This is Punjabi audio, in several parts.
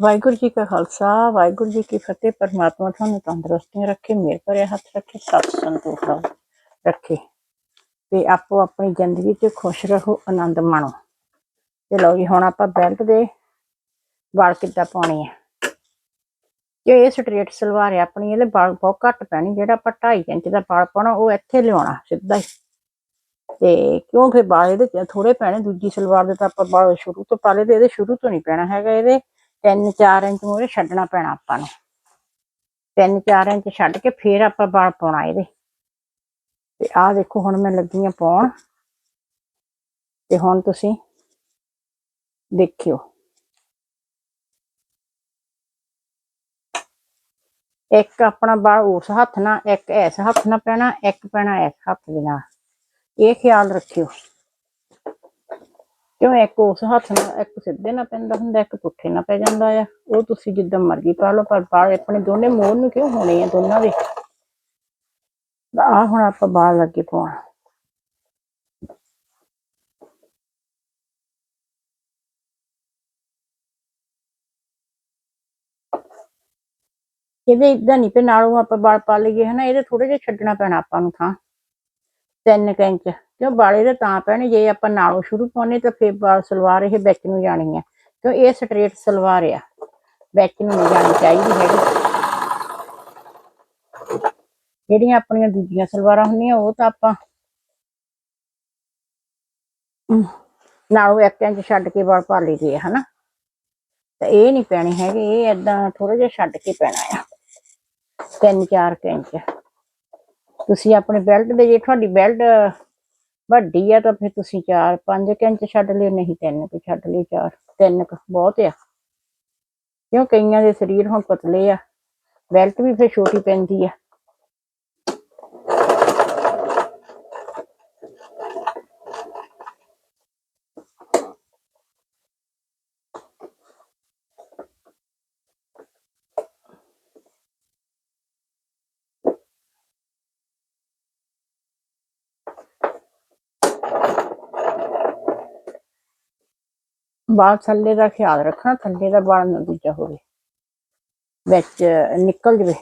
ਵਾਹਿਗੁਰੂ ਜੀ ਕਾ ਖਾਲਸਾ, ਵਾਹਿਗੁਰੂ ਜੀ ਕੀ ਫਤਿਹ। ਪਰਮਾਤਮਾ ਤੁਹਾਨੂੰ ਤੰਦਰੁਸਤੀਆਂ ਰੱਖੇ ਮੇਰ ਭਰਿਆ ਹੱਥ ਰੱਖੇ ਸਤ ਸੰਤੋਖ ਰੱਖੇ। ਤੇ ਆਪੋ ਆਪਣੀ ਜ਼ਿੰਦਗੀ 'ਚ ਖੁਸ਼ ਰਹੋ, ਆਨੰਦ ਮਾਣੋ। ਤੇ ਲਓ ਜੀ, ਹੁਣ ਆਪਾਂ ਬੈਲਟ ਦੇ ਵਾਲ ਕਿੱਦਾਂ ਪਾਉਣੇ ਆ। ਜੇ ਇਹ ਸਟ੍ਰੇਟ ਸਲਵਾਰ ਹੈ ਆਪਣੀ, ਇਹਦੇ ਵਾਲ ਬਹੁਤ ਘੱਟ ਪੈਣੀ। ਜਿਹੜਾ ਆਪਾਂ 2.5 ਇੰਚ ਦਾ ਵਾਲ ਪਾਉਣਾ, ਉਹ ਇੱਥੇ ਲਿਆਉਣਾ, ਸਿੱਧਾ ਹੀ। ਤੇ ਕਿਉਂ ਫਿਰ ਵਾਲ ਇਹਦੇ ਚ ਥੋੜੇ ਪੈਣੇ, ਦੂਜੀ ਸਲਵਾਰ ਦੇ ਤਾਂ ਆਪਾਂ ਵਾਲ ਸ਼ੁਰੂ ਤੋਂ ਪਾ ਲਏ ਤੇ ਇਹਦੇ ਸ਼ੁਰੂ ਤੋਂ ਨਹੀਂ ਪੈਣਾ ਹੈਗਾ ਇਹਦੇ। 3-4 ਇੰਚ ਮੂਰੇ ਛੱਡਣਾ ਪੈਣਾ ਆਪਾਂ ਨੂੰ। 3-4 ਇੰਚ ਛੱਡ ਕੇ ਫੇਰ ਆਪਾਂ ਵਾਲ ਪਾਉਣਾ ਇਹਦੇ। ਤੇ ਆਹ ਦੇਖੋ, ਹੁਣ ਮੈਂ ਲੱਗੀ ਆ ਪਾਉਣ। ਤੇ ਹੁਣ ਤੁਸੀਂ ਦੇਖਿਓ। ਇੱਕ ਆਪਣਾ ਬਾਲ ਉਸ ਹੱਥ ਨਾਲ, ਇੱਕ ਇਸ ਹੱਥ ਨਾਲ ਪੈਣਾ, ਇੱਕ ਪੈਣਾ ਇਸ ਹੱਥ ਦੇ ਨਾਲ। ਇਹ ਖਿਆਲ ਰੱਖਿਓ। ਕਿਉਂ ਇੱਕ ਉਸ ਹੱਥ ਨਾਲ ਇੱਕ ਸਿੱਧੇ ਨਾਲ ਪੈਂਦਾ ਹੁੰਦਾ, ਇੱਕ ਪੁੱਠੇ ਨਾਲ ਪੈ ਜਾਂਦਾ ਆ? ਉਹ ਤੁਸੀਂ ਜਿੱਦਾਂ ਮਰਜ਼ੀ ਪਾ ਲਓ, ਪਰ ਬਾਲ ਆਪਣੇ ਦੋਨੇ ਮੋੜ ਨੂੰ ਕਿਉਂ ਹੋਣੇ ਆ ਦੋਨਾਂ ਦੇ? ਆ ਹੁਣ ਆਪਾਂ ਬਾਲ ਲੱਗੇ ਪਾਉਣਾ ਇਹਦੇ ਇਦਾਂ ਨਹੀਂ ਪੇ ਨਾਲੋਂ ਆਪਾਂ ਬਾਲ ਪਾ ਲਈਏ, ਹਨਾ? ਇਹਦੇ ਥੋੜੇ ਜਿਹਾ ਛੱਡਣਾ ਪੈਣਾ ਆਪਾਂ ਨੂੰ ਥਾਂ। ਤਿੰਨ ਕੁ ਇੰਚ। ਕਿਉਂ ਵਾਲੇ ਦੇ ਤਾਂ ਪੈਣੇ, ਜੇ ਆਪਾਂ ਨਾਲੋਂ ਸ਼ੁਰੂ ਪਾਉਨੇ ਤਾਂ ਫੇਰ ਵਾਲ ਸਲਵਾਰ ਇਹ ਵਿੱਚ ਨੂੰ ਜਾਣੀ ਆ। ਕਿਉਂ ਇਹ ਸਟ੍ਰੇਟ ਸਲਵਾਰ ਆ। ਵਿੱਚ ਨੂੰ ਨਹੀਂ ਜਾਣੀ ਚਾਹੀਦੀ ਹੈਗੀ। ਜਿਹੜੀਆਂ ਆਪਣੀਆਂ ਦੂਜੀਆਂ ਸਲਵਾਰਾਂ ਹੁੰਦੀਆਂ, ਉਹ ਤਾਂ ਆਪਾਂ ਨਾਲੋਂ ਇੱਕ ਇੰਚ ਛੱਡ ਕੇ ਵਾਲ ਪਾ ਲਈਦੇ ਆ, ਹਨਾ? ਤਾਂ ਇਹ ਨਹੀਂ ਪੈਣੀ ਹੈਗੇ, ਇਹ ਏਦਾਂ ਥੋੜਾ ਜਿਹਾ ਛੱਡ ਕੇ ਪੈਣਾ ਆ। ਤਿੰਨ ਚਾਰ ਕੁ ਇੰਚ। ਤੁਸੀਂ ਆਪਣੇ ਬੈਲਟ ਦੇ ਜੇ ਤੁਹਾਡੀ ਬੈਲਟ ਵੱਡੀ ਆ, ਤਾਂ ਫਿਰ ਤੁਸੀਂ 4 5 ਇੰਚ ਛੱਡ ਲਿਓ, ਨਹੀਂ ਤਿੰਨ ਕੁ ਛੱਡ ਲਿਓ, ਚਾਰ ਤਿੰਨ ਕੁ ਬਹੁਤ ਆ। ਕਿਉਂ ਕਈਆਂ ਦੇ ਸਰੀਰ ਹੁਣ ਪਤਲੇ ਆ ਬੈਲਟ ਵੀ ਫਿਰ ਛੋਟੀ ਪੈਂਦੀ ਆ। ਬਾਲ ਥੱਲੇ ਦਾ ਖਿਆਲ ਰੱਖਣਾ, ਥੱਲੇ ਦਾ ਬਾਲ ਨਾ ਦੂਜਾ ਹੋਵੇ। ਵਿੱਚ ਨਿਕਲ ਜਵੇ।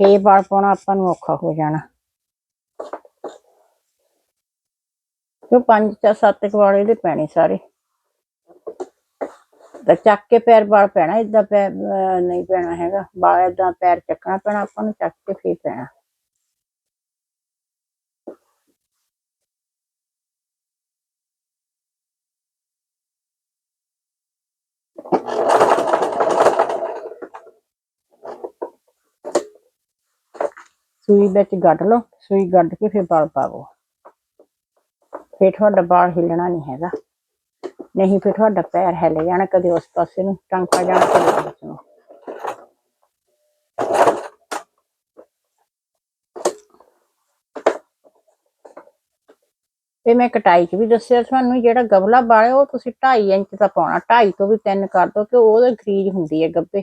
ਇਹ ਬਾਲ ਪਾਉਣਾ ਆਪਾਂ ਨੂੰ ਔਖਾ ਹੋ ਜਾਣਾ। ਕਿਉਂ ਪੰਜ ਜਾਂ ਸੱਤ ਕੁ ਵਾਲੇ ਦੇ ਪੈਣੇ ਸਾਰੇ? ਤਾਂ ਚੱਕ ਕੇ ਪੈਰ ਬਾਲ ਪੈਣਾ ਇਦਾਂ ਪੈਰ ਨਹੀਂ ਪੈਣਾ ਹੈਗਾ। ਬਾਲ ਇਦਾਂ ਪੈਰ ਚੱਕਣਾ ਪੈਣਾ, ਆਪਾਂ ਨੂੰ ਚੱਕ ਕੇ ਫੇਰ ਪੈਣਾ। ਸੂਈ ਵਿੱਚ ਗੱਡ ਲਓ, ਸੂਈ ਗੱਡ ਕੇ ਫਿਰ ਬਾਲ ਪਾਵੋ। ਫਿਰ ਤੁਹਾਡਾ ਬਾਲ ਹਿੱਲਣਾ ਨਹੀਂ ਹੈਗਾ। ਨਹੀਂ ਫਿਰ ਤੁਹਾਡਾ ਪੈਰ ਹਿੱਲ ਜਾਣਾ ਕਦੇ ਉਸ ਪਾਸੇ ਨੂੰ, ਟਾਂਕਾ ਜਾਣਾ ਕਦੇ ਉਸ ਨੂੰ। ਤੇ ਮੈਂ ਕਟਾਈ 'ਚ ਵੀ ਦੱਸਿਆ ਤੁਹਾਨੂੰ, ਜਿਹੜਾ ਗਬਲਾ ਵਾਲ ਉਹ ਤੁਸੀਂ 2.5 ਇੰਚ ਦਾ ਪਾਉਣਾ। 2.5 ਤੋਂ ਵੀ 3 ਕਰ ਦੋ ਕਿ ਉਹਦੇ ਖਰੀਜ ਹੁੰਦੀ ਹੈ ਗੱਬੇ।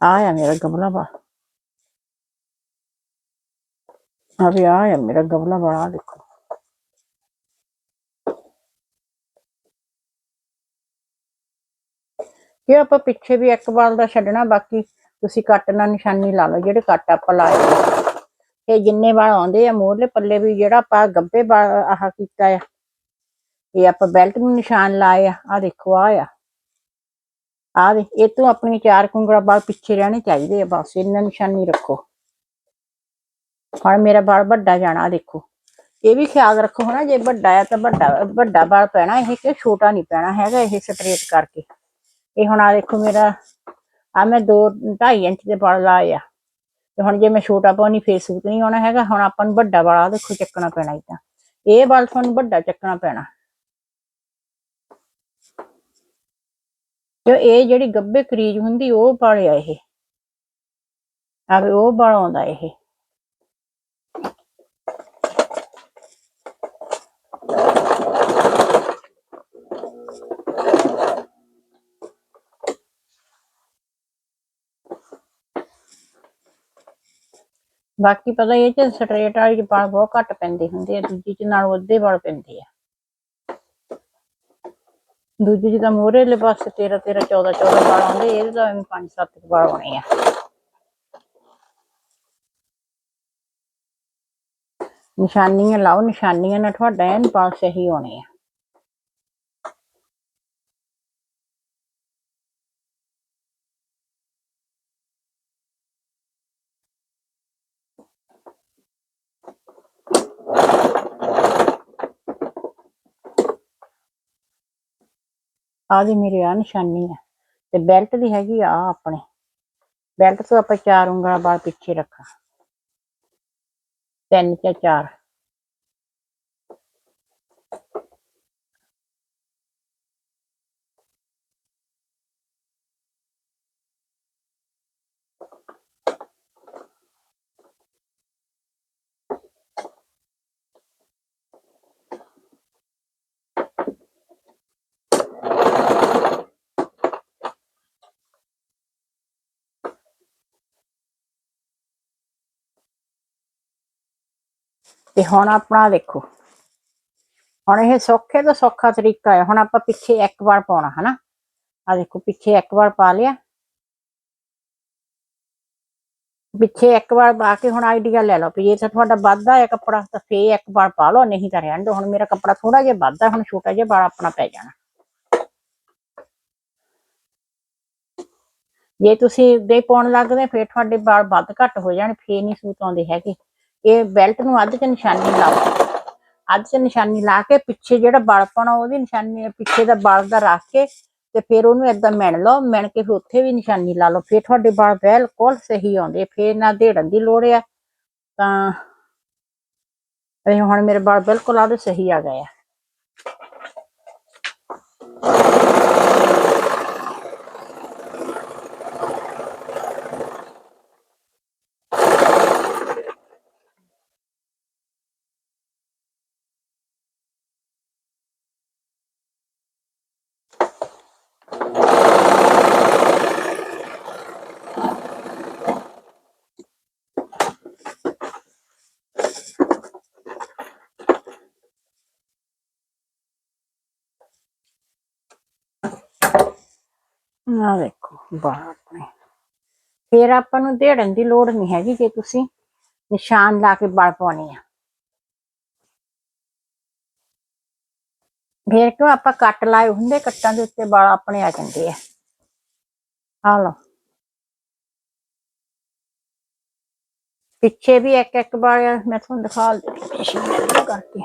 ਆ ਮੇਰਾ ਗਮਲਾ ਬਾ ਅਭੀ ਆਇਆ ਮੇਰਾ ਗਮਲਾ ਬੜਾ ਦੇਖੋ। ਇਹ ਆਪਾਂ ਪਿੱਛੇ ਵੀ ਇੱਕ ਵਾਲ ਦਾ ਛੱਡਣਾ, ਬਾਕੀ ਤੁਸੀਂ ਕੱਟ ਨਾਲ ਨਿਸ਼ਾਨੀ ਲਾ ਲਓ, ਜਿਹੜੇ ਕੱਟ ਆਪਾਂ ਲਾਏ ਇਹ ਜਿੰਨੇ ਵਾਲ ਆਉਂਦੇ ਆ ਮੋਹਰਲੇ ਪੱਲੇ ਵੀ ਜਿਹੜਾ ਆਪਾਂ ਗੱਬੇ ਵਾਲ ਆਹ ਕੀਤਾ ਆ। ਇਹ ਆਪਾਂ ਬੈਲਟ ਨੂੰ ਨਿਸ਼ਾਨ ਲਾਏ ਆ ਆ ਦੇਖੋ ਆ ਆ। ਆ ਦੇ ਇਹ ਤੋਂ ਆਪਣੀ ਚਾਰ ਕੁੰਗੜਾ ਬਾਲ ਪਿੱਛੇ ਰਹਿਣੇ ਚਾਹੀਦੇ ਆ, ਬਸ ਇਹਨਾਂ ਨਿਸ਼ਾਨੀ ਰੱਖੋ। ਹੁਣ ਮੇਰਾ ਬਾਲ ਵੱਡਾ ਜਾਣਾ ਦੇਖੋ। ਇਹ ਵੀ ਖਿਆਲ ਰੱਖੋ ਹਨਾ, ਜੇ ਵੱਡਾ ਆ ਤਾਂ ਵੱਡਾ ਵੱਡਾ ਬਾਲ ਪੈਣਾ ਇਹ ਕਿ ਛੋਟਾ ਨਹੀਂ ਪੈਣਾ, ਹੈਗਾ ਇਹ ਸਟ੍ਰੇਟ ਕਰਕੇ। ਇਹ ਹੁਣ ਆ ਦੇਖੋ ਮੇਰਾ ਆ ਮੈਂ 2 2.5 ਇੰਚ ਦੇ ਬਾਲ ਲਾਏ ਆ। ਤੇ ਹੁਣ ਜੇ ਮੈਂ ਛੋਟਾ ਪਾਉਣੀ ਫੇਸ ਸੂਟ ਨਹੀਂ ਆਉਣਾ ਹੈਗਾ, ਹੁਣ ਆਪਾਂ ਨੂੰ ਵੱਡਾ ਵਾਲਾ ਆਹ ਦੇਖੋ ਚੱਕਣਾ ਪੈਣਾ ਇਦਾਂ। ਇਹ ਬਾਲ ਤੁਹਾਨੂੰ ਵੱਡਾ ਚੱਕਣਾ ਪੈਣਾ। ਇਹ ਜਿਹੜੀ ਗੱਬੇ ਕਰੀਜ ਹੁੰਦੀ, ਉਹ ਵਾਲੇ ਆ ਇਹ। ਆਵੇ, ਉਹ ਵਾਲ ਆਉਂਦਾ ਇਹ। ਬਾਕੀ ਪਤਾ ਇਹ ਚ ਸਟ੍ਰੇਟ ਵਾਲੀ ਚ ਵਾਲ ਬਹੁਤ ਘੱਟ ਪੈਂਦੇ ਹੁੰਦੇ ਆ, ਦੂਜੀ ਚ ਨਾਲ ਉਹਦੇ ਵਾਲ ਪੈਂਦੇ ਆ। ਦੂਜੀ ਚ ਤਾਂ ਮੂਹਰੇਲੇ ਪਾਸੇ 13 13 14 14 ਵਾਲ ਆਉਂਦੇ ਇਹਦੇ ਤਾਂ 5 7 ਵਾਲ ਆਉਣੇ ਆ। ਨਿਸ਼ਾਨੀਆਂ ਲਾਓ, ਨਿਸ਼ਾਨੀਆਂ ਨਾਲ ਤੁਹਾਡਾ ਐਨ ਵਾਲ ਸਹੀ ਹੋਣੇ ਆ। ਆ ਦੀ ਮੇਰੀ ਆ ਨਿਸ਼ਾਨੀ ਆ ਤੇ ਬੈਲਟ ਦੀ ਹੈਗੀ ਆ ਆਪਣੇ। ਬੈਲਟ ਤੋਂ ਆਪਾਂ ਚਾਰ ਉਂਗਲਾਂ ਬਾਅਦ ਪਿੱਛੇ ਰੱਖਾਂ। ਤਿੰਨ ਜਾਂ ਚਾਰ। ਤੇ ਹੁਣ ਆਪਣਾ ਦੇਖੋ ਹੁਣ ਇਹ ਸੌਖੇ ਤੋਂ ਸੌਖਾ ਤਰੀਕਾ ਹੈ। ਹੁਣ ਆਪਾਂ ਪਿੱਛੇ ਇੱਕ ਵਾਰ ਪਾਉਣਾ, ਹਨਾ? ਆ ਦੇਖੋ, ਪਿੱਛੇ ਇੱਕ ਵਾਰ ਪਾ ਲਿਆ। ਪਿੱਛੇ ਇੱਕ ਵਾਰ ਪਾ ਕੇ ਹੁਣ ਆਈਡੀਆ ਲੈ ਲਓ ਵੀ ਜੇ ਤਾਂ ਤੁਹਾਡਾ ਵੱਧਦਾ ਹੈ ਕੱਪੜਾ, ਤਾਂ ਫੇਰ ਇੱਕ ਵਾਰ ਪਾ ਲਓ, ਨਹੀਂ ਤਾਂ ਰਹਿਣ ਦਿਓ। ਹੁਣ ਮੇਰਾ ਕੱਪੜਾ ਥੋੜਾ ਜਿਹਾ ਵੱਧਦਾ ਹੁਣ ਛੋਟਾ ਜਿਹਾ ਵਾਲ ਆਪਣਾ ਪੈ ਜਾਣਾ। ਜੇ ਤੁਸੀਂ ਦੇ ਪਾਉਣ ਲੱਗਦੇ, ਫਿਰ ਤੁਹਾਡੇ ਵਾਲ ਵੱਧ ਘੱਟ ਹੋ ਜਾਣ, ਫੇਰ ਨਹੀਂ ਸੂਤ ਆਉਂਦੇ ਹੈਗੇ। ਇਹ ਬੈਲਟ ਨੂੰ ਅੱਧ ਚ ਨਿਸ਼ਾਨੀ ਲਾਓ। ਅੱਧ ਚ ਨਿਸ਼ਾਨੀ ਲਾ ਕੇ ਪਿੱਛੇ ਜਿਹੜਾ ਵਲ ਪਾਉਣਾ ਉਹਦੀ ਨਿਸ਼ਾਨੀ ਪਿੱਛੇ ਦਾ ਬਲ ਦਾ ਰੱਖ ਕੇ ਤੇ ਫਿਰ ਉਹਨੂੰ ਏਦਾਂ ਮਿਣ ਲਓ, ਮਿਣ ਕੇ ਫਿਰ ਉੱਥੇ ਵੀ ਨਿਸ਼ਾਨੀ ਲਾ ਲਓ। ਫਿਰ ਤੁਹਾਡੇ ਵਾਲ ਬਿਲਕੁਲ ਸਹੀ ਆਉਂਦੇ, ਫਿਰ ਨਾ ਢੇੜਨ ਦੀ ਲੋੜ ਆ। ਤਾਂ ਇਹ ਹੁਣ ਮੇਰੇ ਵਾਲ ਬਿਲਕੁਲ ਆਦੇ ਸਹੀ ਆ ਗਏ ਆ। ਆ ਦੇਖੋ ਵਾਲ ਆਪਣੇ ਫਿਰ ਆਪਾਂ ਨੂੰ ਢੇੜਨ ਦੀ ਲੋੜ ਨਹੀਂ ਹੈਗੀ ਜੇ ਤੁਸੀਂ ਨਿਸ਼ਾਨ ਲਾ ਕੇ ਵਾਲ ਪਾਉਣੀ ਆ। ਫਿਰ ਕਿਉਂ ਆਪਾਂ ਕੱਟ ਲਾਏ ਹੁੰਦੇ, ਕੱਟਾਂ ਦੇ ਉੱਤੇ ਵਾਲ ਆਪਣੇ ਆ ਜਾਂਦੇ ਆ। ਆ ਲਓ। ਪਿੱਛੇ ਵੀ ਇੱਕ ਇੱਕ ਵਾਲ ਮੈਂ ਤੁਹਾਨੂੰ ਦਿਖਾ ਦਿੰਦੀ ਮਸ਼ੀਨ ਕਰਕੇ।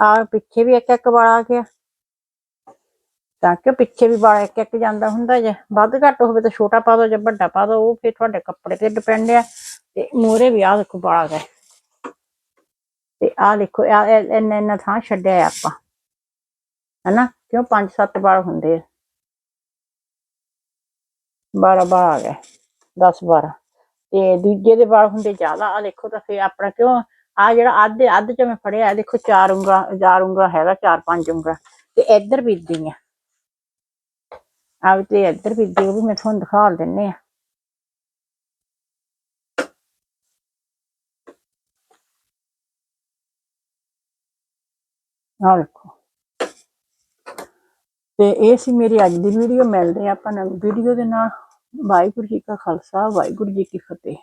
ਆ ਪਿੱਛੇ ਵੀ ਇੱਕ ਇੱਕ ਵਾਲ ਆ ਗਿਆ। ਤਾਂ ਕਿ ਪਿੱਛੇ ਵੀ ਵਾਲ ਇੱਕ ਇੱਕ ਜਾਂਦਾ ਹੁੰਦਾ ਜੇ, ਵੱਧ ਘੱਟ ਹੋਵੇ ਤਾਂ ਛੋਟਾ ਪਾ ਦੋ ਜਾਂ ਵੱਡਾ ਪਾ ਦੋ ਉਹ ਫਿਰ ਤੁਹਾਡੇ ਕੱਪੜੇ ਤੇ ਡਿਪੈਂਡ ਆ। ਤੇ ਮੂਰੇ ਵੀ ਆ ਦੇਖੋ ਵਾਲ ਆ ਗਏ ਤੇ ਆ ਦੇਖੋ ਆ ਇੰਨਾ ਇੰਨਾ ਥਾਂ ਛੱਡਿਆ ਆਪਾਂ। ਹਨਾ? ਕਿਉਂ? ਪੰਜ ਸੱਤ ਵਾਲ ਹੁੰਦੇ ਆ। 12 ਵਾਲ ਆ ਗਏ 10 12 ਤੇ ਦੂਜੇ ਦੇ ਵਾਲ ਹੁੰਦੇ ਜ਼ਿਆਦਾ ਆ ਦੇਖੋ ਤਾਂ ਫਿਰ ਆਪਣਾ ਕਿਉਂ? ਆ ਜਿਹੜਾ ਅੱਧ ਅੱਧ ਚ ਮੈਂ ਫੜਿਆ ਦੇਖੋ ਚਾਰ ਉਂਗਲਾਂ ਚਾਰ ਉਂਗਲਾਂ ਹੈਗਾ, ਚਾਰ, ਪੰਜ ਉਂਗਲਾਂ। ਤੇ ਇੱਧਰ ਵੀ ਏਦਾਂ ਹੀ ਆ। ਆ ਵੀ ਤੇ ਇੱਧਰ ਵੀ ਏਦਾਂ ਉਹ ਵੀ ਮੈਂ ਤੁਹਾਨੂੰ ਦਿਖਾ ਦਿੰਨੇ ਆ। ਆਹ ਦੇਖੋ ਤੇ ਇਹ ਸੀ ਮੇਰੀ ਅੱਜ ਦੀ ਵੀਡੀਓ ਮਿਲਦੇ ਆ ਆਪਾਂ ਨਵੀਂ ਵੀਡੀਓ ਦੇ ਨਾਲ। ਵਾਹਿਗੁਰੂ ਜੀ ਕਾ ਖਾਲਸਾ, ਵਾਹਿਗੁਰੂ ਜੀ ਕੀ ਫਤਿਹ।